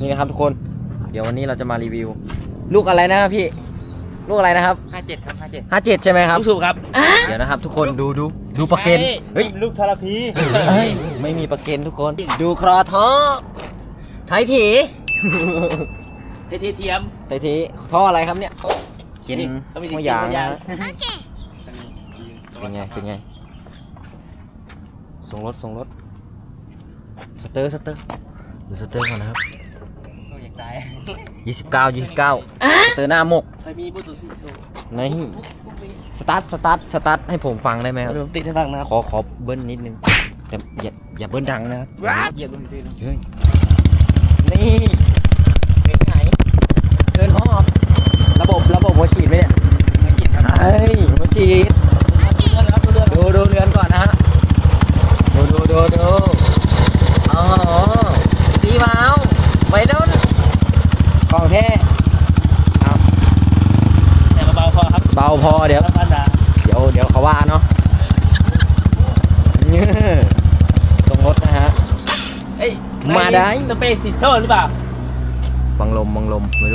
นี่นะครับทุกคน เดี๋ยววันนี้เราจะมารีวิว ลูกอะไรนะครับพี่ ลูกอะไรนะครับห้าเจ็ดครับห้าเจ็ดห้าเจ็ดใช่ไหมครับ ลูกสูบครับเดี๋ยวนะครับ ทุกคนดูดูดูประเกนเฮ้ยลูกทรพีเฮ้ยไม่มีประเกนทุกคน ดูครอท่อไทยถีเทเทเทียมไทยถีท่ออะไรครับเนี่ยเขียนเขามีหัวยางเขียนหัวยางนะฮะเป็นไงเป็นไงส่งรถส่งรถสเตอร์สเตอร์ดูสเตอร์ก่อนนะครับโซ่อ ยากตายยี่สิบเก้ายี่สิบเก้าสเตอร์หน้าหมกเคยมีบูตูสีโซ่นี่สตาร์ทสตาร์ทสตาร์ทให้ผมฟังได้ไหมครับเดี๋ยวติดให้ฟังนะครับขอขอเบิ้ลนิดนึงแต่อย่าอย่าเบิ้ลดังนะครับเหยียบลงซื้อเฮ้ยนี่เป็นไงเดินห้องระบบระบบหัวฉีดไหมเนี่ยมาขีดครับเฮ้ยหัวฉีดเลื่อนครับเลื่อนดูดูเรือนก่อนนะฮะดูดูดูดูอ๋อสีวาวไว้แล้วนะ ของแท้เอาแต่เบาๆพอครับเบาพอเดี๋ยว แล้วกันดาเดี๋ยวเดี๋ยวเขาว่าเนาะเนี่ยตรงรถนะฮะ เอ้ยมาได้ สเปซสีโซ่หรือเปล่า บังลมบังลมไม่รู้